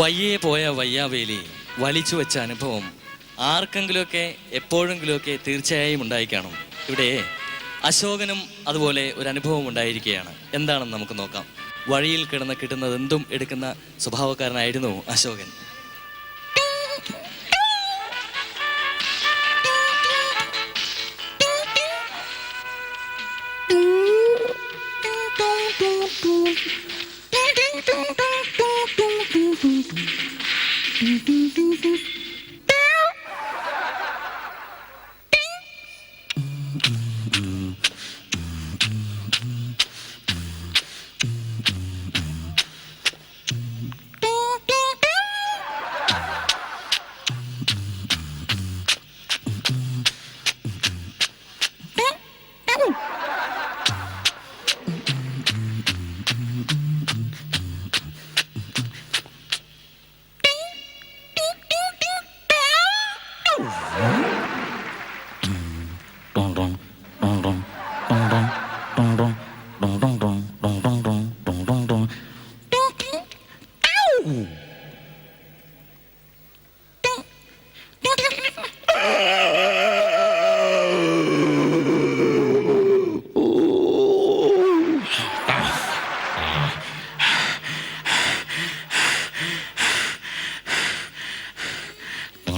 വയ്യേ പോയ വയ്യാവേലി വലിച്ചു വെച്ച അനുഭവം ആർക്കെങ്കിലുമൊക്കെ എപ്പോഴെങ്കിലുമൊക്കെ തീർച്ചയായും ഉണ്ടായി കാണും ഇവിടെ അശോകനും അതുപോലെ ഒരു അനുഭവം ഉണ്ടായിരിക്കുകയാണ്. എന്താണെന്ന് നമുക്ക് നോക്കാം. വഴിയിൽ കിടന്ന് കിട്ടുന്നത് എന്തും എടുക്കുന്ന സ്വഭാവക്കാരനായിരുന്നു Ashokan. mm, mm, mm. mm, mm. ding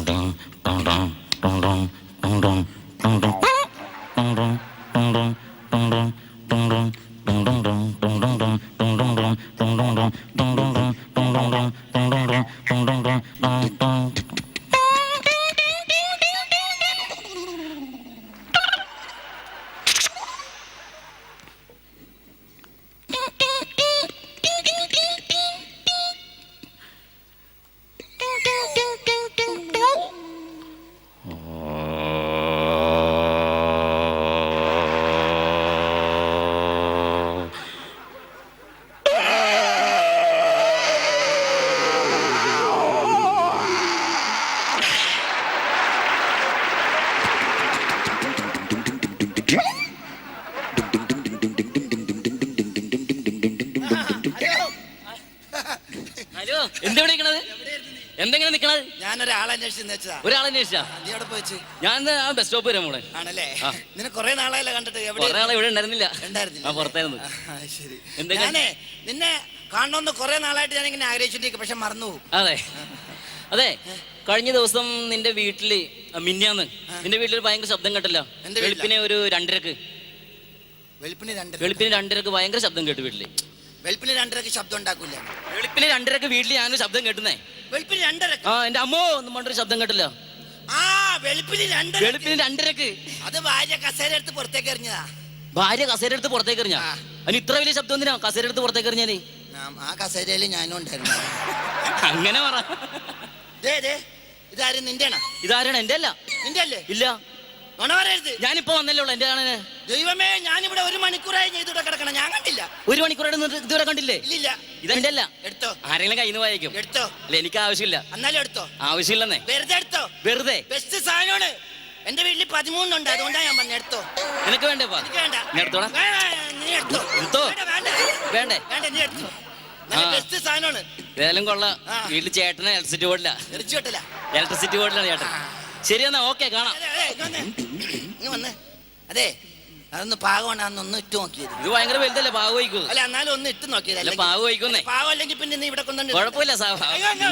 ding എന്തെങ്ങനെ നിക്കണത് ഞാനൊരാളെ അന്വേഷിച്ച് വെച്ചതാ. ഒരാളെ അന്വേഷിച്ചാ? നീ അവിടെ പോയിച്ച് ഞാൻ ആ ബസ് സ്റ്റോപ്പ് വരാം ആണല്ലേ? നിന്നെ കൊറേ നാളായല്ലോ കണ്ടിട്ട്. എവിടെ നാളെ ഇവിടെ ഉണ്ടായിരുന്നില്ല. ഉണ്ടായിരുന്നില്ല ആ പുറത്തായിരുന്നു. ശരി. ഞാനേ നിന്നെ കാണണമെന്ന് കൊറേ നാളായിട്ട് ഞാൻ ഇങ്ങനെ ആഗ്രഹിച്ചിട്ടിരിക്കും പക്ഷെ മറന്നു അതെ. അതെ കഴിഞ്ഞ ദിവസം നിന്റെ വീട്ടിൽ മിന്നാന്ന്. നിന്റെ വീട്ടിൽ ഭയങ്കര ശബ്ദം കേട്ടല്ലോ? വെളുപ്പിനെ ഒരു രണ്ടരക്ക്. വെളുപ്പിന് രണ്ടര വെളുപ്പിന് രണ്ടരക്ക് ഭയങ്കര ശബ്ദം കേട്ടു വീട്ടിൽ. വെളുപ്പിന് രണ്ടരക്ക് ശബ്ദം ഉണ്ടാക്കൂല. വെളുപ്പിന് രണ്ടരക്ക് വീട്ടിൽ ഞാനൊരു ശബ്ദം കേട്ടുന്നേ. വെളുപ്പിന് രണ്ടരക്ക്. ആ എന്റെ അമ്മോ ഒന്നും പറഞ്ഞൊരു ശബ്ദം കേട്ടില്ല. ആ വെളുപ്പിന് രണ്ടര വെളുപ്പിന് രണ്ടരക്ക്. അത് ഭാര്യ കസേര എടുത്ത് പുറത്തേക്ക് എറിഞ്ഞതാ. ഭാര്യ കസേര എടുത്ത് പുറത്തേക്ക് എറിഞ്ഞാ. അതിന് ഇത്ര വലിയ ശബ്ദം എന്തിനാ കസേര എടുത്ത് പുറത്തേക്ക് എറിഞ്ഞാലേ? ആ- കസേരയിൽ ഞാനും ഉണ്ടായിരുന്നു. അങ്ങനെ പറ. ഇതാരും? നിന്റെ ഇതാരാണ്? എന്റെ അല്ല. നിന്റെ അല്ലേ ഇല്ല. നുണ പറയരുത് ഞാനിപ്പോ വന്നല്ലേ ഉള്ളു എന്റെ ദൈവമേ ദൈവമേ ഞാനിവിടെ ഒരു മണിക്കൂറായി ചെയ്തിട്ട് കിടക്കണം. ഞാൻ കണ്ടില്ല. ഒരു മണിക്കൂറായിട്ട് ഇതുവരെ കണ്ടില്ലേ? ഇല്ലില്ല. ഇതെന്റെ അല്ല. എടുത്തോ. ആരെങ്കിലും കയ്യിൽ നിന്ന് വായിക്കും. എടുത്തോ. അല്ല എനിക്ക് ആവശ്യമില്ല. എന്നാലും എടുത്തോ. ആവശ്യമില്ലെന്നേ. വെറുതെ എടുത്തോ. വെറുതെ. ബെസ്റ്റ് സാധനമാണ്. എന്റെ വീട്ടിൽ പതിമൂന്നുണ്ട്. അതുകൊണ്ടാണ് ഞാൻ പറഞ്ഞ എടുത്തോ. നിനക്ക് വേണ്ടേ വേണ്ട. ഞാൻ നീ എടുത്തോ. എടുത്തോ? വേണ്ട, വേണ്ട. നീ എടുത്തോ. ബെസ്റ്റ് സാധനമാണ്. ഏതായാലും കൊള്ളാം. വീട്ടിൽ ചേട്ടന് ഇലക്ട്രിസിറ്റി ബോർഡിലാ ഇലക്ട്രിസിറ്റി ബോർഡിലാണ് ചേട്ടൻ. ശരി എന്നാ ഓക്കെ കാണാം. വന്നേ അതെ അതൊന്ന് പാകമാണ് അന്നൊന്ന് ഇട്ട് നോക്കിയത്. ഇത് ഭയങ്കര വലുതല്ലേ പാവ് വയ്ക്കൂ അല്ല എന്നാലും ഒന്ന് ഇട്ട് നോക്കിയത്. പാവ് വയ്ക്കുന്നേ. പാകം അല്ലെങ്കിൽ പിന്നെ നീ ഇവിടെ കൊണ്ടു കുഴപ്പമില്ല സാ അയ്യോ, അയ്യോ,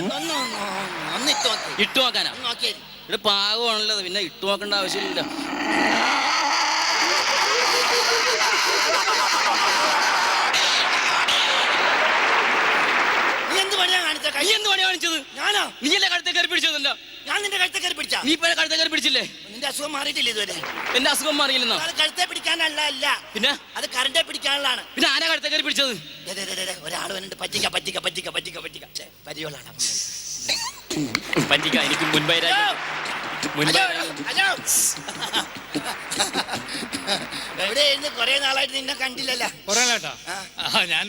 ഒന്ന് ഇട്ട് നോക്കി. ഇട്ടു നോക്കാനാ? നോക്കിയത് ഇവിടെ പാകമാണല്ലോ പിന്നെ ഇട്ടു നോക്കേണ്ട ആവശ്യമില്ല നീ എന്ത് നീ എന്ത് പണി കാണിച്ചത്? ഞാനോ? നീയല്ലേ കഴുത്തെ കയറി പിടിച്ചതല്ല ഞാൻ നിന്റെ കഴുത്തെ കയറി പിടിച്ച? നീ ഇപ്പൊ കഴുത്തെ കയറി പിടിച്ചില്ലേ? നിന്റെ അസുഖം മാറിയിട്ടില്ല ഇതുവരെ? എന്റെ അസുഖം മാറിയില്ലെന്നോ? അത് കഴുത്തെ പിടിക്കാനല്ല അല്ല. പിന്നെ? അത് കറണ്ടെ പിടിക്കാനുള്ളതാണ്. പിന്നെ ആരാ കഴുത്തെ കയറി പിടിച്ചത്? ദേ, ദേ, ദേ, ദേ, ദേ, ഒരാൾ വന്നിട്ട് പറ്റിക്ക പറ്റിക്ക പറ്റിക്ക പറ്റിക്ക പറ്റിക്ക. പരിയോളാണ് പറ്റിക്ക എനിക്ക് മുൻപൈരായി. എവിടെ കൊറേ നാളായിട്ട് നിന്നെ കണ്ടില്ലല്ലോ. കുറേ. ആ. ഞാൻ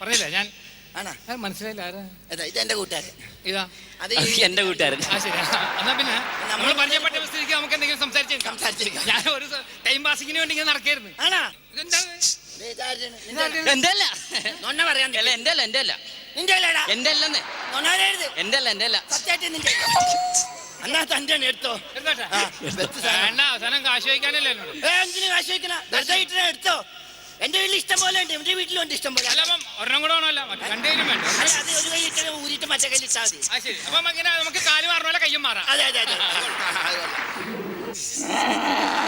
പറഞ്ഞില്ല ഞാൻ ആണോ? ആ, മനസ്സിലായില്ല ആരാ? അതാ ഇതെന്റെ കൂട്ടുകാരൻ. ഇതാ. അത് ഈ- എന്റെ കൂട്ടുകാരൻ. ആ ശരി. എന്നാ പിന്നെ നമ്മൾ നമ്മൾ പരിചയപ്പെട്ട സ്ഥിതിക്ക് നമുക്ക് എന്തെങ്കിലും സംസാരിച്ചേക്കാം. ഞാൻ ഒരു ടൈം പാസിങ്ങിന് വേണ്ടി ഇങ്ങനെ നടക്കായിരുന്നു. ആണോ? ഇതെന്താണ് ദേ ഇതാരുടെയാണ്? നിന്റെ- എന്റെ അല്ല. നൊണ്ണ പറയാൻ അല്ല എന്റെ അല്ല എന്റെ അല്ല നിന്റെ അല്ലടാ. എന്റെ അല്ലെന്ന് നൊണ്ണ പറയരുത്. എന്റെ അല്ല എന്റെ അല്ല സത്യമായിട്ട് നിന്റെ എന്നാ തന്റെ എടുത്തോ? എന്താ ആ, ബെസ്റ്റ് സാധനം. വേണ്ട അവസാനം കാശ് വയ്ക്കാനല്ലേ എന്നോട്. ഏ, എന്തിന് കാശ് വയ്ക്കണ വെറുതെ ഇട്ടിട്ട് എടുത്തോ? എന്റെ വീട്ടിൽ ഇഷ്ടം പോലെ ഉണ്ട്. എന്റെ വീട്ടിലും ഉണ്ട് ഇഷ്ടം പോലെ. അല്ല അപ്പം ഒരെണ്ണം കൂടെ വേണമല്ല. മറ്റു രണ്ടുപേരും വേണ്ട? അല്ല, അത് ഒരു കൈ ഇട്ട് ഊരിട്ട് മറ്റേ കയ്യിൽ ഇട്ടാൽ മതി. ആ ശരി. അപ്പം നമുക്ക് കാൽ മാറണ പോലെ കയ്യും മാറാം. അതെ അതെ അതെ. ആ.